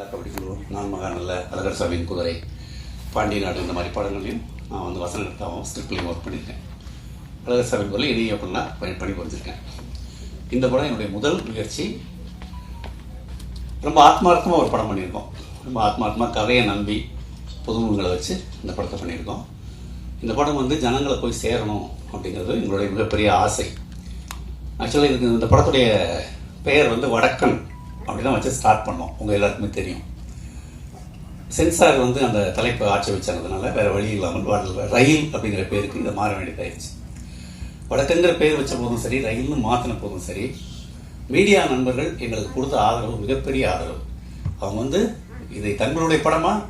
எல்லா கபடி குழு நான் மகா நல்ல அழகர் சாமியின் குதிரை பாண்டிய நாடு இந்த மாதிரி படங்களையும் நான் வந்து வசனத்தாகவும் ஸ்கிரிப்ட்லையும் ஒர்க் பண்ணியிருக்கேன். அழகர் சாமி குதிரை இணைய அப்படின்னா பணி பண்ணி புரிஞ்சிருக்கேன் இந்த படம் என்னுடைய முதல் முயற்சி. ரொம்ப ஆத்மார்த்தமாக ஒரு படம் பண்ணியிருக்கோம். ரொம்ப ஆத்மார்த்தமாக கதையை நம்பி புதுமுகங்களை வச்சு இந்த படத்தை பண்ணியிருக்கோம். இந்த படம் வந்து ஜனங்களை போய் சேரணும் அப்படிங்கிறது எங்களுடைய மிகப்பெரிய ஆசை. ஆக்சுவலாக இதுக்கு இந்த படத்துடைய பெயர் வந்து வடக்கன். அப்படி தான் வச்சு ஸ்டார்ட் பண்ணோம். உங்கள் எல்லாருக்குமே தெரியும். சென்சார் வந்து அந்த தலைப்பு ஆட்சி வச்சதுனால வேறு வழி இல்லாமல் ரயில் அப்படிங்கிற பேருக்கு இதை மாற வேண்டியதாயிடுச்சு வடக்குங்கிற பேர் வச்ச போதும் சரி ரயில்னு மாற்றின போதும் சரி மீடியா நண்பர்கள் எங்களுக்கு கொடுத்த ஆதரவு மிகப்பெரிய ஆதரவு. அவங்க வந்து இதை தங்களுடைய படமாக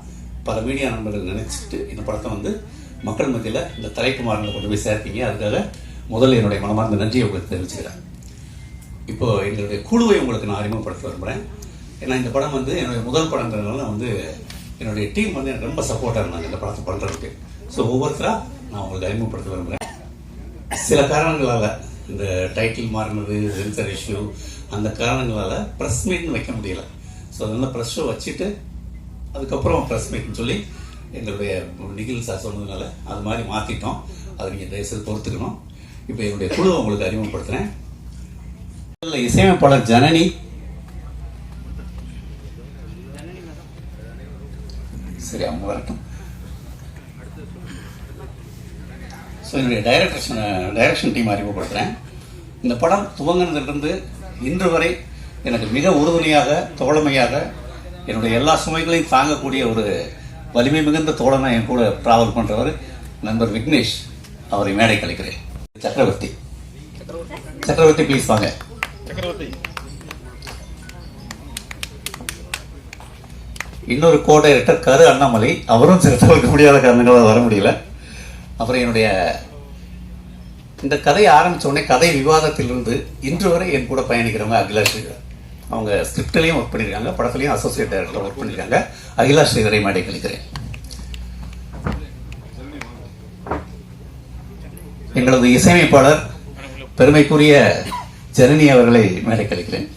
பல மீடியா நண்பர்கள் நினச்சிட்டு இந்த படத்தை வந்து மக்கள் மத்தியில் இந்த தலைப்பு மாறங்களை கொண்டு போய் சேர்த்தீங்க. அதுக்காக முதல்ல என்னுடைய மனமார்ந்த நன்றியை உங்களுக்கு தெரிவிச்சுக்கிறேன். இப்போ எங்களுடைய குழுவை உங்களுக்கு நான் அறிமுகப்படுத்த விரும்புகிறேன் ஏன்னா இந்த படம் வந்து என்னுடைய முதல் படங்கிறதுனால வந்து என்னுடைய டீம் வந்து எனக்கு ரொம்ப சப்போர்ட்டாக இருந்தாங்க இந்த படத்தை பண்ணுறதுக்கு ஸோ ஒவ்வொருத்தராக நான் உங்களுக்கு அறிமுகப்படுத்த விரும்புகிறேன் சில காரணங்களால் இந்த டைட்டில் மாறினது சென்சர் இஷ்யூ அந்த காரணங்களால் ப்ரெஸ் மீட்னு வைக்க முடியல. ஸோ அதனால் ப்ரெஸ் ஷோ வச்சுட்டு அதுக்கப்புறம் ப்ரெஸ் மீட்னு சொல்லி எங்களுடைய நிகில் சார் சொன்னதுனால அது மாதிரி மாற்றிட்டோம் அதை நீங்கள் தயவுசெய்து பொறுத்துக்கணும். இப்போ என்னுடைய குழுவை உங்களுக்கு அறிமுகப்படுத்துகிறேன் இசையமைப்பாளர் ஜனனி. சரி அவங்க வரட்டும். ஸோ என்னுடைய டைரக்டர்ஷன் டைரக்ஷன் டீம் அறிமுகப்படுத்துகிறேன் இந்த படம் துவங்கினதிலிருந்து இன்று வரை எனக்கு மிக உறுதுணையாக தோழமையாக என்னுடைய எல்லா சுமைகளையும் தாங்கக்கூடிய ஒரு வலிமை மிகுந்த தோழனை என் கூட ட்ராவல் பண்ணுறவர் நண்பர் விக்னேஷ் அவரை மேடை கழிக்கிறேன் சக்கரவர்த்தி. சக்கரவர்த்தி ப்ளீஸ் வாங்க. சக்கரவர்த்தி. இன்னொரு கோ டைரக்டர் கரு அண்ணாமலை. அவரும் சில தவிர்க்க முடியாத காரணங்களால் வர முடியல. அப்புறம் என்னுடைய இந்த கதையை ஆரம்பிச்ச உடனே கதை விவாதத்திலிருந்து இன்று வரை என் கூட பயணிக்கிறவங்க அகிலாஷ் அவங்க ஸ்கிரிப்ட்லையும் ஒர்க் பண்ணியிருக்காங்க படத்துலையும் அசோசியேட் டைரக்டர் ஒர்க் பண்ணியிருக்காங்க. அகிலாஷ் ஸ்ரீதரை மேடை கழிக்கிறேன். எங்களது இசையமைப்பாளர் பெருமைக்குரிய ஜனனி அவர்களை மேலே கழிக்கிறேன்.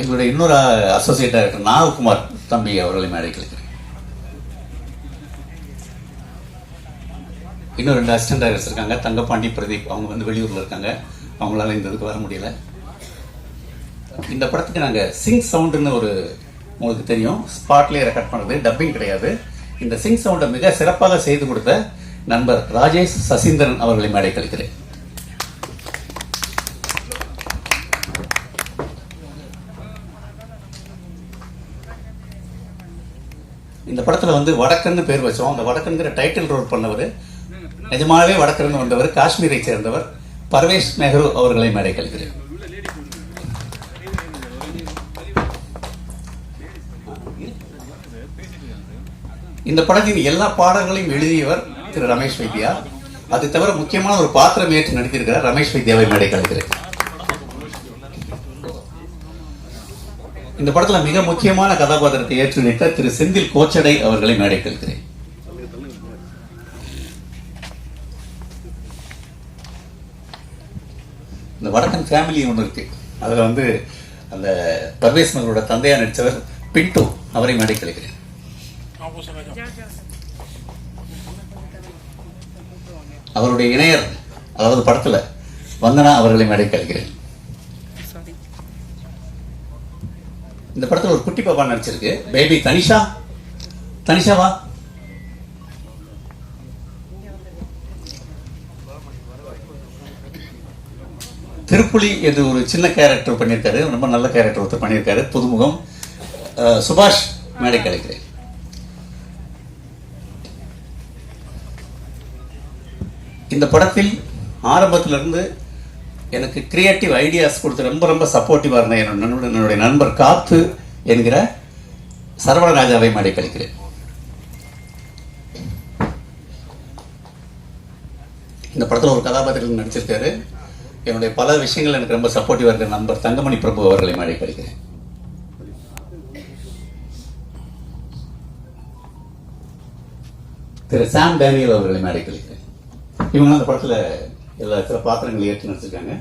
எங்களுடைய இன்னொரு அசோசியேட் டைரக்டர் நாககுமார் தம்பி அவர்களை மேடை கழிக்கிறேன். இன்னும் ரெண்டு அசிஸ்டன்ட் டைரக்டர்ஸ் இருக்காங்க தங்கப்பாண்டி பிரதீப் அவங்க வந்து வெளியூர்ல இருக்காங்க. அவங்களால இந்த இதுக்கு வர முடியல. இந்த படத்துக்கு நாங்கள் சிங் சவுண்டுன்னு ஒரு உங்களுக்கு தெரியும். ஸ்பாட்லேயே ரெக்கார்ட் பண்ணுறது டப்பிங் கிடையாது. இந்த சிங் சவுண்டை மிக சிறப்பாக செய்து கொடுத்த நண்பர் ராஜேஷ் சசீந்திரன் அவர்களை மேடை கழிக்கிறேன் இந்த படத்தில் வந்து வடக்கன்னு பேர் வச்சோம். அந்த வடக்கன்கிற டைட்டில் ரோல் பண்ணவர் நிஜமாகவே வடக்கன்னு வந்தவர் காஷ்மீரை சேர்ந்தவர் பர்வேஷ் நெஹ்ரு அவர்களை மேடை கழிக்கிறேன் இந்த படத்தின் எல்லா பாடல்களையும் எழுதியவர் திரு ரமேஷ் வைத்தியா அது தவிர முக்கியமான ஒரு பாத்திரம் ஏற்று நடித்திருக்கிறார் ரமேஷ் வைத்தியாவை மேடை கழிக்கிறேன் இந்த படத்துல மிக முக்கியமான கதாபாத்திரத்தை ஏற்று நடித்த திரு செந்தில் கோச்சடை அவர்களை மேடை கழிக்கிறேன் இந்த வடக்கன் ஃபேமிலி ஒன்று இருக்கு. அதில் வந்து அந்த பர்வேஸ் மகளோட தந்தையா நடித்தவர் பின்ட்டு அவரை மேடை கழிக்கிறேன் அவருடைய இணையர் அதாவது படத்துல வந்தனா அவர்களை மேடை கழிக்கிறேன் இந்த படத்துல ஒரு குட்டி பாப்பா நடிச்சிருக்கு. பேபி தனிஷா? தனிஷாவா திருப்புலி என்று ஒரு சின்ன கேரக்டர் பண்ணியிருக்காரு. ரொம்ப நல்ல கேரக்டர் ஒருத்தர் பண்ணியிருக்காரு. புதுமுகம். சுபாஷ் மேடை கிடைக்கிறேன் இந்த படத்தில் ஆரம்பத்திலிருந்து எனக்கு கிரியேட்டிவ் ஐடியாஸ் கொடுத்து ரொம்ப ரொம்ப சப்போர்ட்டிவாக இருந்தேன் என்னோட என்னுடைய நண்பர் காத்து என்கிற சரவணராஜாவை மாடி கழிக்கிறேன் இந்த படத்தில் ஒரு கதாபாத்திரத்தில் நடிச்சிருக்காரு. என்னுடைய பல விஷயங்கள் எனக்கு ரொம்ப சப்போர்ட்டிவாக இருக்கிற நண்பர் தங்கமணி பிரபு அவர்களை மாடி கழிக்கிறேன் திரு சாம் டேனியல் அவர்களை மேடை கழிக்கிறேன் இவங்க அந்த படத்தில் எல்லா சில பாத்திரங்களை ஏற்று நடிச்சிருக்காங்க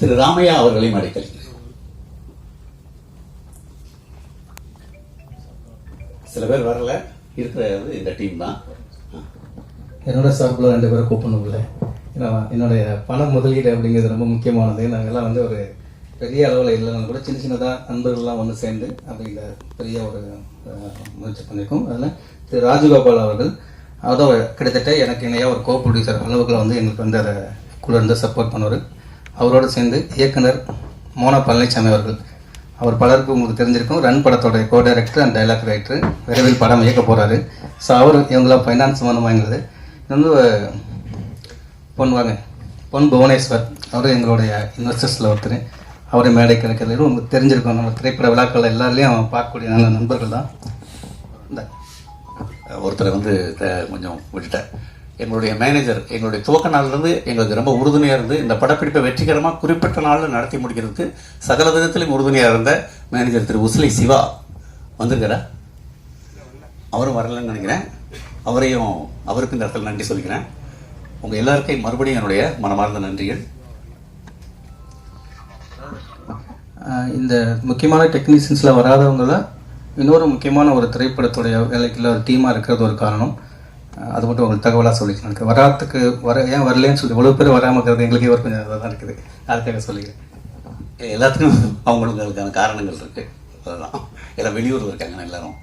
திரு ராமையா அவர்களையும் அடைக்கல் சில பேர் வரல. இருக்கிறது இந்த டீம் தான். என்னோட சார்பில் ரெண்டு பேரும் கூப்பிடணும்ல ஏன்னா என்னுடைய பண முதலீடு அப்படிங்கிறது ரொம்ப முக்கியமானது. நாங்கள்லாம் வந்து ஒரு பெரிய அளவில் இல்லைனாலும் கூட சின்ன சின்னதாக நண்பர்கள்லாம் ஒன்று சேர்ந்து அப்படிங்கிற பெரிய ஒரு முயற்சி பண்ணியிருக்கோம் அதில் திரு ராஜகோபால் அவர்கள் அதோ கிட்டத்தட்ட எனக்கு இணையாக ஒரு கோ ப்ரொடியூசர் அளவுக்குள்ள வந்து எங்களுக்கு வந்து அதை கூட இருந்து சப்போர்ட் பண்ணுவார். அவரோடு சேர்ந்து இயக்குனர் மோனா பழனிசாமி அவர்கள். அவர் பலருக்கு உங்களுக்கு தெரிஞ்சிருக்கும். ரன் படத்தோட co director and dialogue writer விரைவில் படம் இயக்க போகிறாரு ஸோ அவர் இவங்களாம் ஃபைனான்ஸ் சம்மந்தமாங்கிறது இது வந்து பொன் வாங்க. பொன் புவனேஸ்வர். அவரும் எங்களுடைய இன்வெஸ்டர்ஸில் ஒருத்தர். அவரை மேடை கிடைக்கிறது உங்களுக்கு தெரிஞ்சிருக்கும். நம்ம திரைப்பட விழாக்கள் எல்லாத்துலேயும் பார்க்கக்கூடிய நல்ல நண்பர்கள் தான். ஒருத்தரை வந்து கொஞ்சம் விட்டுட்டேன். எங்களுடைய மேனேஜர் எங்களுடைய துவக்க நாள்லேருந்து எங்களுக்கு ரொம்ப உறுதுணையாக இருந்து இந்த படப்பிடிப்பை வெற்றிகரமாக குறிப்பிட்ட நாளில் நடத்தி முடிக்கிறதுக்கு சகல விதத்திலும் உறுதுணையாக இருந்த மேனேஜர் திரு உசிலை சிவா வந்திருக்காரா அவரும் வரலன்னு நினைக்கிறேன். அவரையும் அவருக்கு இந்த இடத்துல நன்றி சொல்லிக்கிறேன். உங்கள் எல்லாருக்கையும் மறுபடியும் என்னுடைய மனமார்ந்த நன்றிகள். இந்த முக்கியமான டெக்னீஷியன்ஸில் வராதவங்களை இன்னொரு முக்கியமான ஒரு திரைப்படத்துடைய வேலைக்குள்ள ஒரு டீமாக இருக்கிறது ஒரு காரணம். அது மட்டும் உங்களுக்கு தகவலாக சொல்லிக்கலாம் எனக்கு வராதுக்கு வர ஏன் வரலன்னு சொல்லி இவ்வளோ பேர் வராமல் இருக்கிறது எங்களுக்கே ஒரு கொஞ்சம் இதாக தான் இருக்குது. அதுக்காக சொல்லிக்கிறேன்? எல்லாத்துக்கும் அவங்களுக்கான காரணங்கள் இருக்குது அதுதான் எல்லாம் வெளியூரில் இருக்காங்க எல்லாரும்.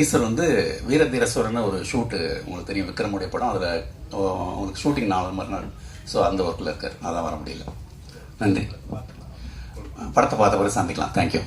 ஈஸ்வர் வந்து வீரதீரஸ்வரன் ஒரு ஷூட்டு உங்களுக்கு தெரியும் விக்ரமுடைய படம். அதில் உங்களுக்கு ஷூட்டிங் நாலு மறுநாள். ஸோ அந்த ஒர்க்கில் இருக்கார். அதான் வர முடியல. நன்றி. படத்தை பார்த்த பிறகு சந்திக்கலாம். தேங்க்யூ